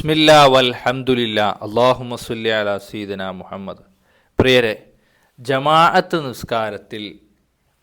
ബിസ്മില്ല വൽഹമുല്ല അള്ളാഹുമ സുല്ലി അല സീദന മുഹമ്മദ്. പ്രിയരെ ജമാഅത്ത് നിസ്കാരത്തിൽ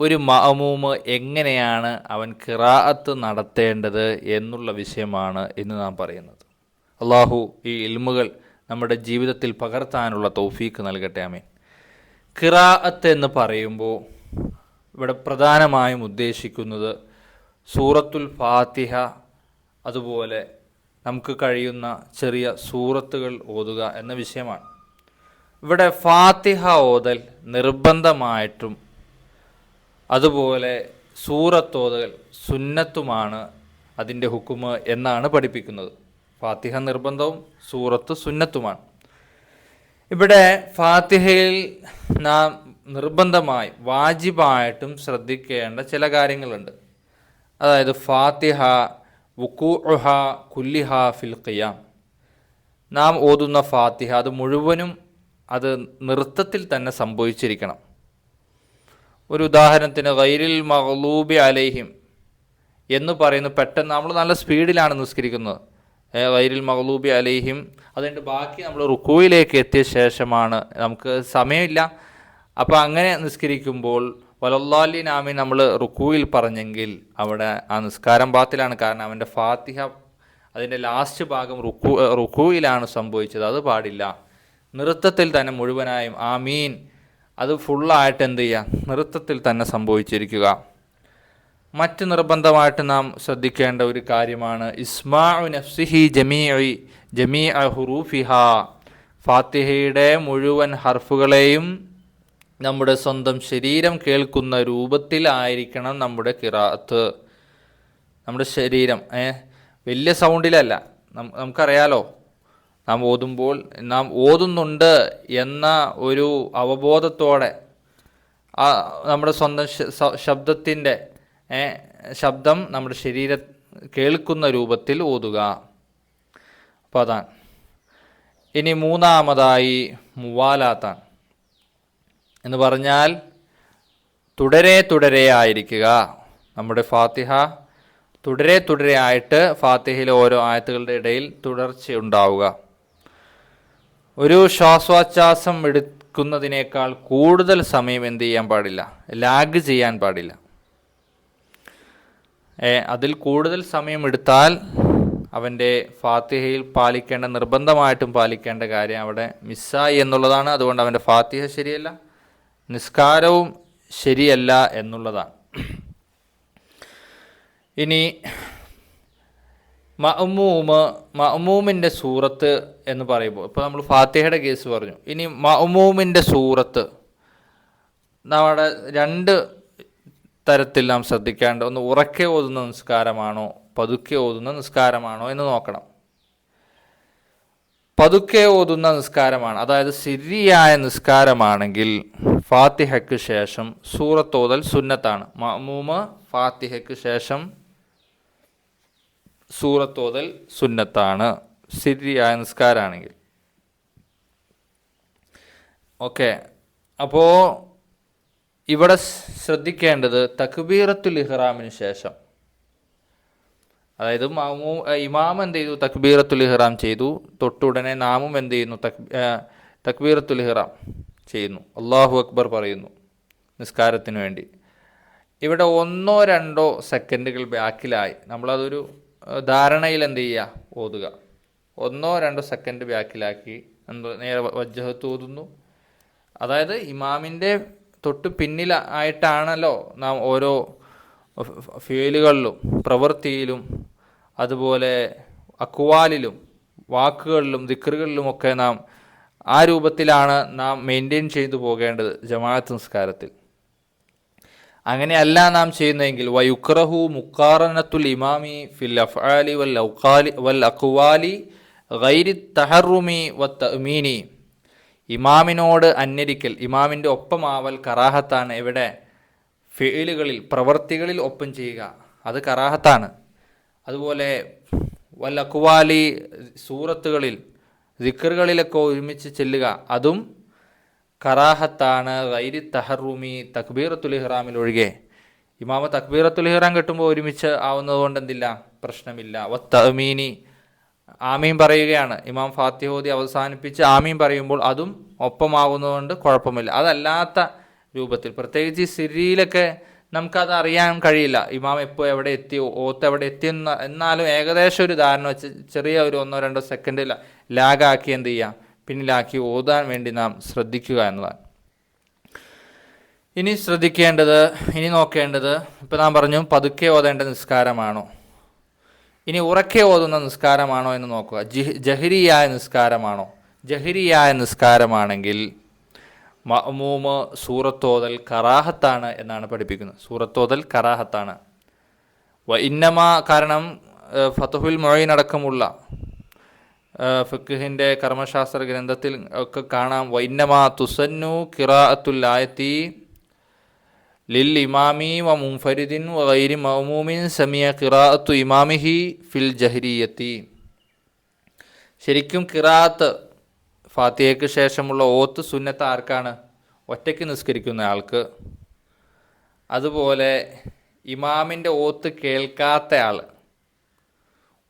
ഒരു മഅമൂമ് എങ്ങനെയാണ് അവൻ കിറാഅത്ത് നടത്തേണ്ടത് എന്നുള്ള വിഷയമാണ് ഇന്ന് നാം പറയുന്നത്. അള്ളാഹു ഈ ഇൽമുകൾ നമ്മുടെ ജീവിതത്തിൽ പകർത്താനുള്ള തൗഫീക്ക് നൽകട്ടെ അമീൻ കിറാഅത്ത് എന്ന് പറയുമ്പോൾ ഇവിടെ പ്രധാനമായും ഉദ്ദേശിക്കുന്നത് സൂറത്തുൽ ഫാത്തിഹ അതുപോലെ നമുക്ക് കഴിയുന്ന ചെറിയ സൂറത്തുകൾ ഓതുക എന്ന വിഷയമാണ്. ഇവിടെ ഫാത്തിഹ ഓതൽ നിർബന്ധമായിട്ടും അതുപോലെ സൂറത്തോതൽ സുന്നത്തുമാണ് അതിന്റെ ഹുക്കുമ് എന്നാണ് പഠിപ്പിക്കുന്നത്. ഫാത്തിഹ നിർബന്ധവും സൂറത്ത് സുന്നത്തുമാണ്. ഇവിടെ ഫാത്തിഹയിൽ നാം നിർബന്ധമായി വാജിബായിട്ടും ശ്രദ്ധിക്കേണ്ട ചില കാര്യങ്ങളുണ്ട്. അതായത് ഫാത്തിഹ വുക്കൂഹ കുല്ലിഹ ഫിൽ ഖിയാം. നാം ഓതുന്ന ഫാത്തിഹ അത് മുഴുവനും അത് നൃത്തത്തിൽ തന്നെ സംഭവിച്ചിരിക്കണം. ഒരു ഉദാഹരണത്തിന് ഗൈരിൽ മഹലൂബി അലൈഹിം എന്ന് പറയുന്നു പെട്ടെന്ന് നമ്മൾ നല്ല സ്പീഡിലാണ് നിസ്കരിക്കുന്നത്. ഗൈരിൽ മഹലൂബി അലൈഹിം അതുകൊണ്ട് ബാക്കി നമ്മൾ റുക്കുവിലേക്ക് എത്തിയ ശേഷമാണ്. നമുക്ക് സമയമില്ല. അപ്പോൾ അങ്ങനെ നിസ്കരിക്കുമ്പോൾ വലല്ലാലി നാമി നമ്മൾ റുക്കുവിൽ പറഞ്ഞെങ്കിൽ അവിടെ ആ നിസ്കാരം ബാത്തിലാണ്. കാരണം അവന്റെ ഫാത്തിഹ അതിന്റെ ലാസ്റ്റ് ഭാഗം റുക്കു റുക്കുവിലാണ് സംഭവിച്ചത്. അത് പാടില്ല. നൃത്തത്തിൽ തന്നെ മുഴുവനായും ആ മീൻ അത് ഫുള്ളായിട്ട് എന്ത് ചെയ്യുക നൃത്തത്തിൽ തന്നെ സംഭവിച്ചിരിക്കുക. മറ്റ് നിർബന്ധമായിട്ട് നാം ശ്രദ്ധിക്കേണ്ട ഒരു കാര്യമാണ് ഇസ്മാഉ നഫ്സിഹി ജമീ ജമീ ഹുറൂഫിഹ. ഫാത്തിഹയുടെ മുഴുവൻ ഹർഫുകളെയും നമ്മുടെ സ്വന്തം ശരീരം കേൾക്കുന്ന രൂപത്തിലായിരിക്കണം നമ്മുടെ കിറാത്ത്. നമ്മുടെ ശരീരം ഏ? വലിയ സൗണ്ടിലല്ല. നമുക്കറിയാലോ. നാം ഓതുമ്പോൾ നാം ഓതുന്നുണ്ട് എന്ന ഒരു അവബോധത്തോടെ ആ നമ്മുടെ സ്വന്തം ശബ്ദത്തിന്റെ ശബ്ദം നമ്മുടെ ശരീര കേൾക്കുന്ന രൂപത്തിൽ ഓതുക. അപ്പോൾ അതാണ്. ഇനി മൂന്നാമതായി മുവാലാത്താണ്. എന്ന് പറഞ്ഞാൽ തുടരെ തുടരെ ആയിരിക്കുക. നമ്മുടെ ഫാത്തിഹ തുടരെ തുടരെ ആയിട്ട് ഫാത്തിഹയിലെ ഓരോ ആയത്തുകളുടെ ഇടയിൽ തുടർച്ചയുണ്ടാവുക ഒരു ശ്വാസോച്ഛ്വാസം എടുക്കുന്നതിനേക്കാൾ കൂടുതൽ സമയം എന്ത് ചെയ്യാൻ പാടില്ല? ലാഗ് ചെയ്യാൻ പാടില്ല. അതിൽ കൂടുതൽ സമയം എടുത്താൽ അവന്റെ ഫാത്തിഹയിൽ പാലിക്കേണ്ട നിർബന്ധമായിട്ടും പാലിക്കേണ്ട കാര്യം അവിടെ മിസ്സായി എന്നുള്ളതാണ്. അതുകൊണ്ട് അവന്റെ ഫാത്തിഹ ശരിയല്ല. നിസ്കാരവും ശരിയല്ല എന്നുള്ളതാണ് ഇനി മഅമൂമ് മഅമൂമിന്റെ സൂറത്ത് എന്ന് പറയുമ്പോൾ ഇപ്പോൾ നമ്മൾ ഫാത്തിഹയുടെ കേസ് പറഞ്ഞു. ഇനി മഅമൂമിന്റെ സൂറത്ത് നമ്മുടെ രണ്ട് തരത്തിൽ നാം ശ്രദ്ധിക്കേണ്ട ഒന്ന് ഉറക്കെ ഓതുന്ന നിസ്കാരമാണോ പതുക്കെ ഓതുന്ന നിസ്കാരമാണോ എന്ന് നോക്കണം. പതുക്കെ ഓതുന്ന നിസ്കാരമാണ് അതായത് ശരിയായ നിസ്കാരമാണെങ്കിൽ ഫാത്തിഹയ്ക്ക് ശേഷം സൂറത്തോതൽ സുന്നത്താണ്. മമൂമ ഫാത്തിഹയ്ക്ക് ശേഷം സൂറത്തോതൽ സുന്നത്താണ്. സിരിയായ നിസ്കാരമാണെങ്കിൽ ഓക്കെ. അപ്പോൾ ഇവിടെ ശ്രദ്ധിക്കേണ്ടത് തക്ബീറത്തുൽ ഇഹ്റാമിന് ശേഷം. അതായത് മാമൂ ഇമാം എന്ത് ചെയ്തു തക്ബീറത്തുൽ ഇഹ്റാം ചെയ്തു. തൊട്ടുടനെ നാമും എന്ത് ചെയ്യുന്നു തക് തക്ബീറത്തുൽ ഇഹ്റാം. ചെയ്യുന്നു. അള്ളാഹു അക്ബർ പറയുന്നു നിസ്കാരത്തിന് വേണ്ടി. ഇവിടെ ഒന്നോ രണ്ടോ സെക്കൻഡുകൾ ബാക്കിലായി. നമ്മളതൊരു ധാരണയിൽ എന്ത് ചെയ്യുക? ഓതുക. ഒന്നോ രണ്ടോ സെക്കൻഡ് ബാക്കിലാക്കി നേരെ വജ്ജഹത്ത് ഓതുന്നു. അതായത് ഇമാമിന്റെ തൊട്ട് പിന്നിൽ ആയിട്ടാണല്ലോ നാം ഓരോ ഫീലുകളിലും പ്രവൃത്തിയിലും അതുപോലെ അക്വാലിലും വാക്കുകളിലും ദിക്കറുകളിലുമൊക്കെ നാം ആ രൂപത്തിലാണ് നാം മെയിന്റെയിൻ ചെയ്തു പോകേണ്ടത് ജമാഅത്ത് നിസ്കാരത്തിൽ. അങ്ങനെയല്ല നാം ചെയ്യുന്നതെങ്കിൽ വയുക്രഹു മുക്കാറനത്തുൽ ഇമാമി ഫിൽ അഫ്ആലി വൽ ഔഖാലി വൽ അഖ്വാലി ഗൈരി തഹറുമി വ തഅ്മീനി. ഇമാമിനോട് അന്യരിക്കൽ ഇമാമിന്റെ ഒപ്പമാവൽ കറാഹത്താണ്. എവിടെ? ഫെയിലുകളിൽ പ്രവർത്തികളിൽ ഒപ്പം ചെയ്യുക. അത് കറാഹത്താണ്. അതുപോലെ വൽ അഖ്വാലി സൂറത്തുകളിൽ ദിക്കറുകളിലൊക്കെ ഒരുമിച്ച് ചെല്ലുക. അതും കറാഹത്താണ്. റൈരി തഹറൂമി തക്ബീറത്തുൽ ഇഹ്റാമിൽ ഒഴികെ. ഇമാമ തക്ബീറത്തുൽ ഇഹ്റാം കിട്ടുമ്പോൾ ഒരുമിച്ച് ആവുന്നതുകൊണ്ട് എന്തില്ല? പ്രശ്നമില്ല. വത്തമീനി ആമീൻ പറയുകയാണ്. ഇമാം ഫാത്തിഹോദി അവസാനിപ്പിച്ച് ആമീൻ പറയുമ്പോൾ അതും ഒപ്പമാകുന്നതുകൊണ്ട് കുഴപ്പമില്ല. അതല്ലാത്ത രൂപത്തിൽ. പ്രത്യേകിച്ച് സിരിയിലൊക്കെ നമുക്കത് അറിയാൻ കഴിയില്ല. ഇമാം എപ്പോൾ എവിടെ എത്തി ഓത്ത് എവിടെ എത്തി എന്ന് എന്നാലും ഏകദേശം ഒരു ധാരണ വെച്ച് ചെറിയ ഒരു ഒന്നോ രണ്ടോ സെക്കൻഡിൽ ലാഗാക്കി എന്ത് ചെയ്യാം? പിന്നിലാക്കി ഓതാൻ വേണ്ടി നാം ശ്രദ്ധിക്കുക എന്നതാണ്. ഇനി ശ്രദ്ധിക്കേണ്ടത് ഇനി നോക്കേണ്ടത് ഇപ്പം നാം പറഞ്ഞു പതുക്കെ ഓതേണ്ട നിസ്കാരമാണോ? ഇനി ഉറക്കെ ഓതുന്ന നിസ്കാരമാണോ എന്ന് നോക്കുക. ജഹ് ജഹരിയായ നിസ്കാരമാണോ? ജഹരിയായ നിസ്കാരമാണെങ്കിൽ മഅമൂമ് സൂറത്തോതൽ കറാഹത്താണ് എന്നാണ് പഠിപ്പിക്കുന്നത്. സൂറത്തോതൽ കറാഹത്താണ്. വ ഇന്നമ കാരണം ഫതഹുൽ മൊയ്ൻ അടക്കമുള്ള ഏഹ്, കർമ്മശാസ്ത്ര ഗ്രന്ഥത്തിൽ ഒക്കെ കാണാം. വ ഇന്നമ തുസന്നു കിറാഅത്തുൽ ആയത്തി ലിൽ ഇമാമി വ മുൻഫരിദിൻ വൈരി ഗൈരി മഅമൂമിൻ സമിയ ഖിറാഅത്തു ഇമാമിഹി ഫിൽ ജഹരിയത്തി. ശരിക്കും ഖിറാഅത്ത് ഫാത്തിഹയ്ക്ക് ശേഷമുള്ള ഓത്ത് സുന്നത്ത് ആർക്കാണ്? ഒറ്റയ്ക്ക് നിസ്കരിക്കുന്ന ആൾക്ക്. അതുപോലെ ഇമാമിന്റെ ഓത്ത് കേൾക്കാത്ത ആൾ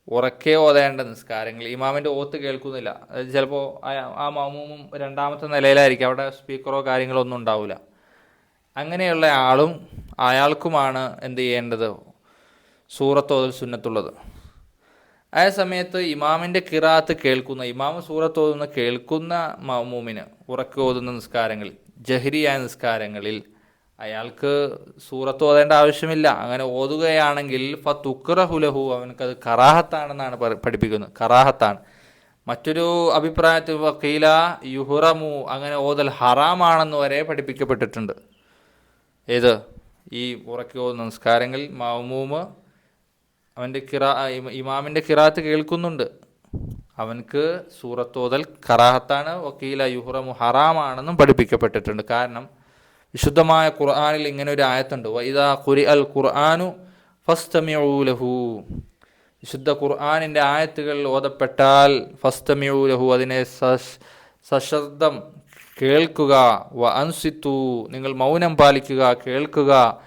ഉറക്കെ ഓതേണ്ട നിസ്കാരങ്ങൾ. ഇമാമിന്റെ ഓത്ത് കേൾക്കുന്നില്ല. അതായത് ചിലപ്പോൾ ആ മാമൂമും രണ്ടാമത്തെ നിലയിലായിരിക്കും. അവിടെ സ്പീക്കറോ കാര്യങ്ങളോ ഒന്നും ഉണ്ടാവില്ല അങ്ങനെയുള്ള ആളും അയാൾക്കുമാണ് എന്ത് ചെയ്യേണ്ടത്? സൂറത്തോതിൽ സുന്നത്തുള്ളത്. ആ സമയത്ത് ഇമാമിന്റെ കിറാത്ത് കേൾക്കുന്ന ഇമാമ് സൂറത്ത് ഓതുന്ന കേൾക്കുന്ന മമൂമിന് ഉറക്കെ ഓതുന്ന നിസ്കാരങ്ങളിൽ ജഹരിയായ നിസ്കാരങ്ങളിൽ അയാൾക്ക് സൂറത്ത് ഓതേണ്ട ആവശ്യമില്ല. അങ്ങനെ ഓതുകയാണെങ്കിൽ ഫത്തുക്റഹുലഹു അവനക്കത് കറാഹത്താണെന്നാണ് പഠിപ്പിക്കുന്നത്. കറാഹത്താണ്. മറ്റൊരു അഭിപ്രായത്തിൽ വക്കീല യുഹുറമു അങ്ങനെ ഓതൽ ഹറാമാണെന്ന് വരെ പഠിപ്പിക്കപ്പെട്ടിട്ടുണ്ട്. ഏത്? ഈ ഉറക്കി ഓതുന്ന നിസ്കാരങ്ങളിൽ മൗമൂമ് അവന്റെ കിറാ ഇമ- ഇമാമിന്റെ കിറാത്ത് കേൾക്കുന്നുണ്ട്. അവൻക്ക് സൂറത്തോതൽ കറാഹത്താണ് വക്കീല യുഹുറമു ഹറാമാണെന്നും പഠിപ്പിക്കപ്പെട്ടിട്ടുണ്ട്. കാരണം വിശുദ്ധമായ ഖുർആാനിൽ ഇങ്ങനെ ഒരു ആയത്തുണ്ട്. വൈദാ ഖുരി അൽ ഖുർആാനു ഫസ്തമിഊലഹു വിശുദ്ധ ഖുർആാനിന്റെ ആയത്തുകൾ ഓതപ്പെട്ടാൽ ഫസ്തമിഊലഹു അതിനെ സ സശബ്ദം കേൾക്കുക. വ അൻസിത്തു നിങ്ങൾ മൗനം പാലിക്കുക കേൾക്കുക.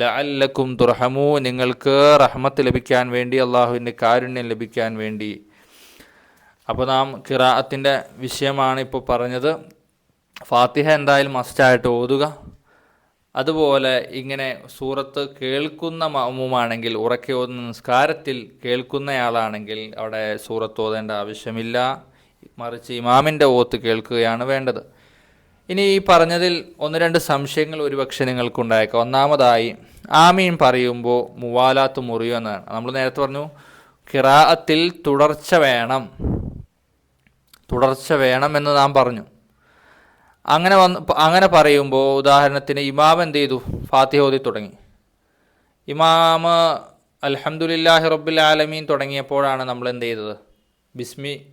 ലഅല്ലക്കും തുർഹമു നിങ്ങൾക്ക് റഹ്മത്ത് ലഭിക്കാൻ വേണ്ടി അള്ളാഹുവിന്റെ കാരുണ്യം ലഭിക്കാൻ വേണ്ടി. അപ്പോൾ നാം കിറാഅത്തിന്റെ വിഷയമാണ് ഇപ്പോൾ പറഞ്ഞത്. ഫാത്തിഹ എന്തായാലും മസ്റ്റായിട്ട് ഓതുക. അതുപോലെ ഇങ്ങനെ സൂറത്ത് കേൾക്കുന്ന മാമുമാണെങ്കിൽ ഉറക്കെ ഓതുന്ന നിസ്കാരത്തിൽ കേൾക്കുന്നയാളാണെങ്കിൽ അവിടെ സൂറത്ത് ഓതേണ്ട ആവശ്യമില്ല. മറിച്ച് ഇമാമിന്റെ ഓത്ത് കേൾക്കുകയാണ് വേണ്ടത്. ഇനി ഈ പറഞ്ഞതിൽ ഒന്ന് രണ്ട് സംശയങ്ങൾ ഒരുപക്ഷെ നിങ്ങൾക്കുണ്ടായേക്കാം. ഒന്നാമതായി ആമീൻ പറയുമ്പോൾ മുവാലാത്ത് മുറിയോ എന്നാണ്. നമ്മൾ നേരത്തെ പറഞ്ഞു കിറാഅത്തിൽ തുടർച്ച വേണം. തുടർച്ച വേണം എന്ന് നാം പറഞ്ഞു. അങ്ങനെ വന്ന് അങ്ങനെ പറയുമ്പോൾ ഉദാഹരണത്തിന് ഇമാം എന്ത് ചെയ്തു? ഫാത്തിഹ ഓതി തുടങ്ങി. ഇമാമ് അൽഹംദുലില്ലാഹി റബ്ബിൽ ആലമീൻ തുടങ്ങിയപ്പോഴാണ് നമ്മൾ എന്ത് ചെയ്തത്? ബിസ്മി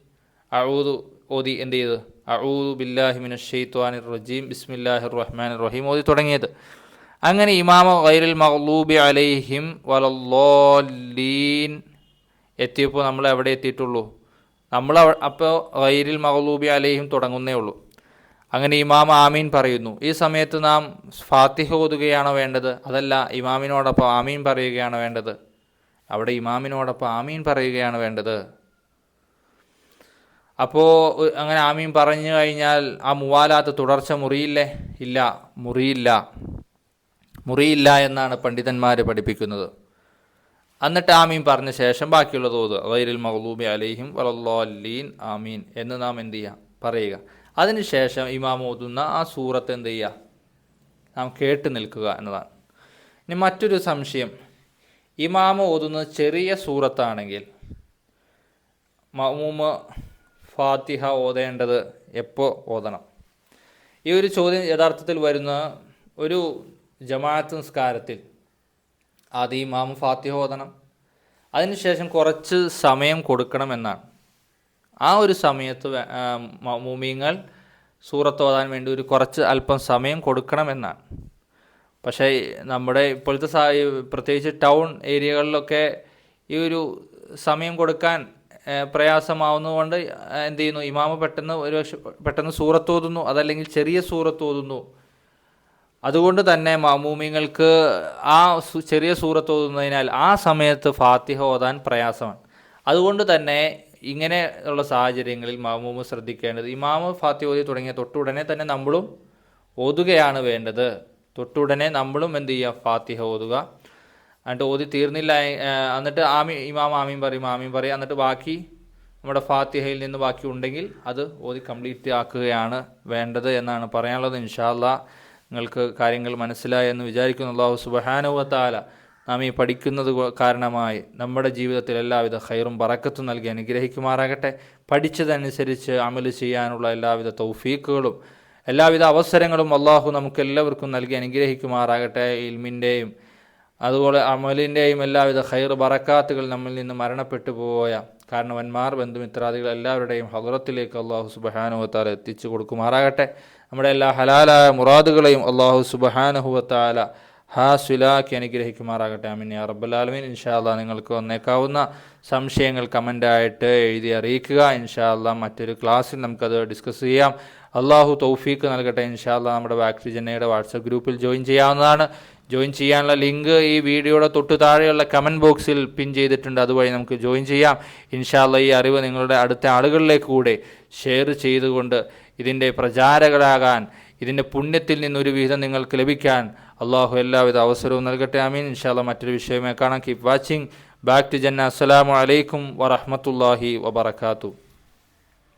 അഊദു ഓതി എന്ത് ചെയ്തത് അഊദു ബില്ലാഹി മിനശ് ഷെയ്ത്വാനിർ റജീം. ബിസ്മില്ലാഹിർ റഹ്മാൻ റഹീം ഓതി തുടങ്ങിയത്. അങ്ങനെ ഇമാമ ഗൈറിൽ മഹ്ലൂബി അലൈഹിം വലല്ലോലീൻ എത്തിയപ്പോൾ നമ്മൾ എവിടെ എത്തിയിട്ടുള്ളൂ? നമ്മൾ അപ്പോൾ ഗൈരിൽ മഹ്ലൂബി അലൈഹിം തുടങ്ങുന്നേ ഉള്ളൂ. അങ്ങനെ ഇമാം ആമീൻ പറയുന്നു. ഈ സമയത്ത് നാം ഫാത്തിഹ ഓതുകയാണോ വേണ്ടത്? അതല്ല ഇമാമിനോടൊപ്പം ആമീൻ പറയുകയാണ് വേണ്ടത്? അവിടെ ഇമാമിനോടൊപ്പം ആമീൻ പറയുകയാണ് വേണ്ടത്. അപ്പോൾ അങ്ങനെ ആമീൻ പറഞ്ഞു കഴിഞ്ഞാൽ ആ മുവാലാത്ത് തുടർച്ച മുറിയില്ലേ? ഇല്ല. മുറിയില്ല. മുറിയില്ല എന്നാണ് പണ്ഡിതന്മാർ പഠിപ്പിക്കുന്നത്. എന്നിട്ട് ആമീൻ പറഞ്ഞ ശേഷം ബാക്കിയുള്ളത് ഓത് വൈരിൽ മഹ്ലൂബി അലൈഹിം വലല്ലീൻ ആമീൻ. എന്ന് നാം എന്ത് ചെയ്യുക പറയുക. അതിനുശേഷം ഇമാം ഓതുന്ന ആ സൂറത്ത് എന്ത് ചെയ്യുക നാം കേട്ട് നിൽക്കുക എന്നതാണ്. ഇനി മറ്റൊരു സംശയം. ഇമാമ ഓതുന്നത് ചെറിയ സൂറത്താണെങ്കിൽ മഅ്മൂമ് ഫാത്തിഹ ഓതേണ്ടത് എപ്പോൾ ഓതണം? ഈ ഒരു ചോദ്യം യഥാർത്ഥത്തിൽ വരുന്ന ഒരു ജമാഅത്ത് നിസ്കാരത്തിൽ ആദ്യം ഇമാം ഫാത്തിഹ ഓതണം. അതിനുശേഷം കുറച്ച് സമയം കൊടുക്കണം എന്നാണ്. ആ ഒരു സമയത്ത് മുമീങ്ങൾ സൂറത്ത് ഓതാൻ വേണ്ടി ഒരു കുറച്ച് അല്പം സമയം കൊടുക്കണമെന്നാണ് പക്ഷേ നമ്മുടെ ഇപ്പോഴത്തെ പ്രത്യേകിച്ച് ടൗൺ ഏരിയകളിലൊക്കെ ഈ ഒരു സമയം കൊടുക്കാൻ പ്രയാസമാവുന്നതുകൊണ്ട് എന്ത് ചെയ്യുന്നു? ഇമാമ പെട്ടെന്ന് ഒരു പെട്ടെന്ന് സൂറത്ത് ഓതുന്നു അതല്ലെങ്കിൽ ചെറിയ സൂറത്ത് ഓതുന്നു. അതുകൊണ്ട് തന്നെ മാമൂമിങ്ങൾക്ക് ആ ചെറിയ സൂറത്ത് ഓതുന്നതിനാൽ ആ സമയത്ത് ഫാത്തിഹ ഓതാൻ പ്രയാസമാണ്. അതുകൊണ്ട് തന്നെ ഇങ്ങനെ ഉള്ള സാഹചര്യങ്ങളിൽ മാമൂമ് ശ്രദ്ധിക്കേണ്ടത് ഇമാമ് ഫാത്തിഹ ഓതി തുടങ്ങിയ തൊട്ടുടനെ തന്നെ നമ്മളും ഓതുകയാണ് വേണ്ടത്. തൊട്ടുടനെ നമ്മളും എന്ത് ചെയ്യുക? ഫാത്തിഹ ഓതുക. എന്നിട്ട് ഓതി തീർന്നില്ല എന്നിട്ട് ആമി ഇമാം ആമീം പറയും ആമീം പറയും. എന്നിട്ട് ബാക്കി നമ്മുടെ ഫാത്തിഹയിൽ നിന്ന് ബാക്കി ഉണ്ടെങ്കിൽ അത് ഓതി കംപ്ലീറ്റ് ആക്കുകയാണ് വേണ്ടത് എന്നാണ് പറയാനുള്ളത്. ഇൻഷാല്ല നിങ്ങൾക്ക് കാര്യങ്ങൾ മനസ്സിലായി എന്ന് വിചാരിക്കുന്നു. അള്ളാഹു സുബഹാനുവത്താല നാം ഈ പഠിക്കുന്നത് കാരണമായി നമ്മുടെ ജീവിതത്തിൽ എല്ലാവിധ ഹൈറും പറക്കത്തും നൽകി അനുഗ്രഹിക്കുമാറാകട്ടെ. പഠിച്ചതനുസരിച്ച് അമൽ ചെയ്യാനുള്ള എല്ലാവിധ തൗഫീക്കുകളും എല്ലാവിധ അവസരങ്ങളും അള്ളാഹു നമുക്കെല്ലാവർക്കും നൽകി അനുഗ്രഹിക്കുമാറാകട്ടെ. ഇൽമിന്റെയും അതുപോലെ അമലിന്റെയും എല്ലാവിധ ഹൈർ ബറക്കാത്തുകൾ നമ്മിൽ നിന്ന് മരണപ്പെട്ടു പോയ കാരണവന്മാർ ബന്ധുമിത്രാദികൾ എല്ലാവരുടെയും ഹദറത്തിലേക്ക് അള്ളാഹു സുബഹാനുവത്താല എത്തിച്ചു കൊടുക്കുമാറാകട്ടെ. നമ്മുടെ എല്ലാ ഹലാലായ മുറാദുകളെയും അള്ളാഹു സുബഹാനുഹുവത്താല ഹാസുലാക്കി അനുഗ്രഹിക്കുമാറാകട്ടെ. അമിൻ യാ റബ്ബലാലമീൻ ഇൻഷാ അല്ലാ നിങ്ങൾക്ക് വന്നേക്കാവുന്ന സംശയങ്ങൾ കമന്റായിട്ട് എഴുതി അറിയിക്കുക. ഇൻഷാ അല്ലാ മറ്റൊരു ക്ലാസ്സിൽ നമുക്കത് ഡിസ്കസ് ചെയ്യാം. അള്ളാഹു തൗഫീക്ക് നൽകട്ടെ. ഇൻഷാ അല്ലാ നമ്മുടെ ബാക്ടറി ജന്നയുടെ വാട്സപ്പ് ഗ്രൂപ്പിൽ ജോയിൻ ചെയ്യാവുന്നതാണ്. ജോയിൻ ചെയ്യാനുള്ള ലിങ്ക് ഈ വീഡിയോയുടെ തൊട്ട് താഴെയുള്ള കമന്റ് ബോക്സിൽ പിൻ ചെയ്തിട്ടുണ്ട്. അതുവഴി നമുക്ക് ജോയിൻ ചെയ്യാം. ഇൻഷാല്ല ഈ അറിവ് നിങ്ങളുടെ അടുത്ത ആളുകളിലേക്ക് കൂടെ ഷെയർ ചെയ്തുകൊണ്ട് ഇതിന്റെ പ്രചാരകരാകാൻ ഇതിന്റെ പുണ്യത്തിൽ നിന്നൊരു വിഹിതം നിങ്ങൾക്ക് ലഭിക്കാൻ അള്ളാഹു എല്ലാവിധ അവസരവും നൽകട്ടെ. അമീൻ ഇൻഷാല്ല മറ്റൊരു വിഷയമേ കാണാം. കീപ് വാച്ചിങ് ബാക്ക് ടു ജന്ന അസ്സലാമു അലൈക്കും വറഹമത്തല്ലാഹി വബർക്കാത്തു